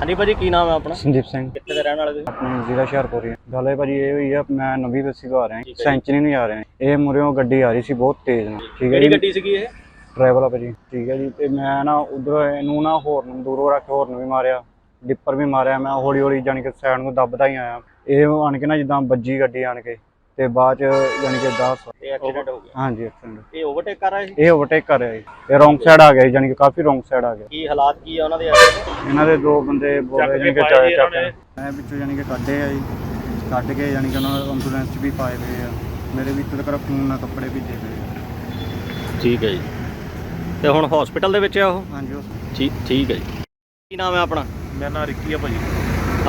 ਹਾਂਜੀ ਭਾਜੀ ਕੀ ਨਾਮ ਹੈ ਆਪਣਾ? ਸੰਦੀਪ ਸਿੰਘ। ਕਿੱਥੇ ਦੇ ਰਹਿਣ ਵਾਲੇ ਤੁਸੀਂ? ਆਪਣੀ ਜ਼ਿਲ੍ਹਾ ਹੁਸ਼ਿਆਰਪੁਰ ਹੀ ਗੱਲ ਹੈ ਭਾਜੀ ਇਹ ਹੋਈ ਆ ਮੈਂ ਨਵੀਂ ਬੱਸੀ ਤੋਂ ਆ ਰਿਹਾ ਸੈਂਚਰੀ ਨੂੰ ਆ ਰਿਹਾ। ਇਹ ਮੁਰਿਓ ਗੱਡੀ ਆ ਰਹੀ ਸੀ ਬਹੁਤ ਤੇਜ਼ ਨਾਲ। ਠੀਕ ਹੈ ਕਿਹੜੀ ਜੀ। ਗੱਡੀ ਸੀਗੀ ਇਹ? ਡਰਾਈਵਰ ਆ ਭਾਜੀ। ਠੀਕ ਹੈ ਜੀ ਤੇ ਮੈਂ ਨਾ ਉਧਰ ਇਹਨੂੰ ਨਾ ਹੋਰਨ ਦੂਰੋਂ ਰੱਖ ਹੋਰਨ ਵੀ ਮਾਰਿਆ ਡਿੱਪਰ ਵੀ ਮਾਰਿਆ। ਮੈਂ ਹੌਲੀ ਹੌਲੀ ਜਾਣੀ ਕਿ ਸਾਈਡ ਨੂੰ ਦੱਬਦਾ ਹੀ ਆਇਆ। ਇਹ ਆਣ ਕੇ ਨਾ ਜਿੱਦਾਂ ਵੱਜੀ ਗੱਡੀ ਆਣ ਕੇ। ਤੇ ਬਾਅਦ ਚ ਜਾਣੀ ਕਿ 10 ਇਹ ਐਕਸੀਡੈਂਟ ਹੋ ਗਿਆ। ਹਾਂਜੀ ਐਕਸੀਡੈਂਟ ਇਹ ਓਵਰਟੇਕ ਕਰ ਰਿਹਾ ਸੀ? ਇਹ ਓਵਰਟੇਕ ਕਰ ਰਿਹਾ ਇਹ ਰੋਂਗ ਸਾਈਡ ਆ ਗਿਆ ਜਾਣੀ ਕਿ ਕਾਫੀ ਰੋਂਗ ਸਾਈਡ ਆ ਗਿਆ। ਕੀ ਹਾਲਾਤ ਕੀ ਆ ਉਹਨਾਂ ਦੇ ਇਹਨਾਂ ਦੇ ਦੋ ਬੰਦੇ ਬੋਲੇ ਜਾਨੀ ਕਿ ਚਾਏ ਚੱਕ ਮੈਂ ਵਿੱਚੋਂ ਜਾਨੀ ਕਿ ਕੱਢੇ ਆ ਜੀ। ਕੱਢ ਕੇ ਜਾਨੀ ਕਿ ਉਹਨਾਂ ਨੂੰ ਐਂਬੂਲੈਂਸ 'ਚ ਵੀ ਪਾਏ ਹੋਏ ਆ। ਮੇਰੇ ਵਿੱਚ ਤੱਕ ਖੂਨ ਨਾਲ ਕੱਪੜੇ ਭਿੱਜੇ ਹੋਏ ਆ। ਠੀਕ ਹੈ ਜੀ। ਤੇ ਹੁਣ ਹਸਪੀਟਲ ਦੇ ਵਿੱਚ ਆ ਉਹ? ਹਾਂਜੀ ਉਹ ਠੀਕ ਠੀਕ ਹੈ ਜੀ। ਕੀ ਨਾਮ ਹੈ ਆਪਣਾ? ਮੇਰਾ ਨਾਂ ਰਿੱਕੀ ਆ ਭਾਜੀ।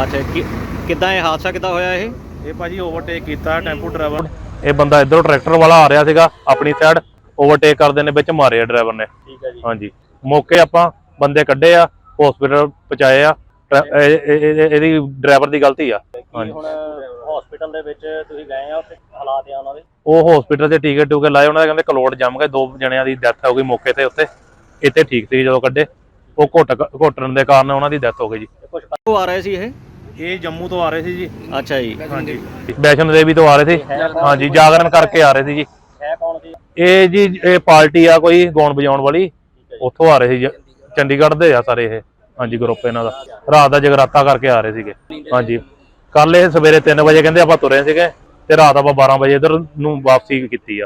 ਅੱਛਾ ਕਿ ਕਿੱਦਾਂ ਇਹ ਹਾਦਸਾ ਕਿੱਦਾਂ ਹੋਇਆ ਇਹ? ਇਹ ਭਾਜੀ ਓਵਰਟੇਕ ਕੀਤਾ ਟੈਂਪੂ ਡਰਾਈਵਰ ਇਹ ਬੰਦਾ ਇਧਰੋਂ ਟਰੈਕਟਰ ਵਾਲਾ ਆ ਰਿਹਾ ਸੀਗਾ ਆਪਣੀ ਸਾਈਡ ਓਵਰਟੇਕ ਕਰਦੇ ਨੇ ਵਿੱਚ ਮਾਰਿਆ ਡਰਾਈਵਰ ਨੇ। ਠੀਕ ਹੈ ਜੀ। ਹਾਂਜੀ। ਮੌਕੇ ਆਪਾਂ ਬੰਦੇ ਕੱਢੇ ਆ ਹਸਪੀਟਲ ਪਹੁੰਚਾਏ ਆ। ਇਹਦੀ ਡਰਾਈਵਰ ਦੀ ਗਲਤੀ ਆ। ਹਾਂਜੀ। ਹੁਣ ਹਸਪੀਟਲ ਦੇ ਵਿੱਚ ਤੁਸੀਂ ਗਏ ਆ ਉੱਥੇ ਹਾਲਾਤ ਆ ਉਹਨਾਂ ਦੇ? ਉਹ ਹਸਪੀਟਲ ਦੇ ਟੀਕੇ ਟੂਕੇ ਲਾਏ ਉਹਨਾਂ ਦੇ ਕਹਿੰਦੇ ਕਲੋੜ ਜੰਮ ਗਏ ਦੋ ਜਣਿਆਂ ਦੀ ਡੈਥ ਹੋ ਗਈ ਮੌਕੇ ਤੇ ਉੱਤੇ ਇੱਥੇ ਠੀਕ ਸੀ ਜਦੋਂ ਕੱਢੇ। ਉਹ ਘੁੱਟ ਘੁੱਟਣ ਦੇ ਕਾਰਨ ਉਹਨਾਂ ਦੀ ਡੈਥ ਹੋ ਗਈ ਜੀ। ਕੁਝ ਆ ਰਹੇ ਸੀ ਇਹ? ਇਹ ਜੰਮੂ ਤੋਂ ਆ ਰਹੇ ਸੀ ਜੀ। ਅੱਛਾ ਜੀ। ਹਾਂਜੀ। ਵੈਸ਼ਨੋ ਦੇਵੀ ਤੋਂ ਆ ਰਹੇ ਸੀ। ਹਾਂਜੀ ਜਾਗਰਣ ਕਰਕੇ ਆ ਰਹੇ ਸੀ ਜੀ। ਹੈ ਕੌਣ ਸੀ ਇਹ ਜੀ ਇਹ ਪਾਰਟੀ ਆ ਕੋਈ ਗਾਉਣ ਵਜਾਉਣ ਵਾਲੀ। ਉੱਥੋਂ ਆ ਰਹੇ ਸੀ ਜ- ਚੰਡੀਗੜ੍ਹ ਦੇ ਆ ਸਾਰੇ ਇਹ। ਹਾਂਜੀ ਗਰੁੱਪ ਇਹਨਾਂ ਦਾ। ਰਾਤ ਦਾ ਜਗਰਾਤਾ ਕਰਕੇ ਆ ਰਹੇ ਸੀਗੇ। ਹਾਂਜੀ। ਕੱਲ ਇਹ ਸਵੇਰੇ 3 ਵਜੇ ਕਹਿੰਦੇ ਆਪਾਂ ਤੁਰੇ ਸੀਗੇ ਤੇ ਰਾਤ ਆਪਾਂ 12 ਵਜੇ ਇਧਰ ਨੂੰ ਵਾਪਸੀ ਕੀਤੀ ਆ।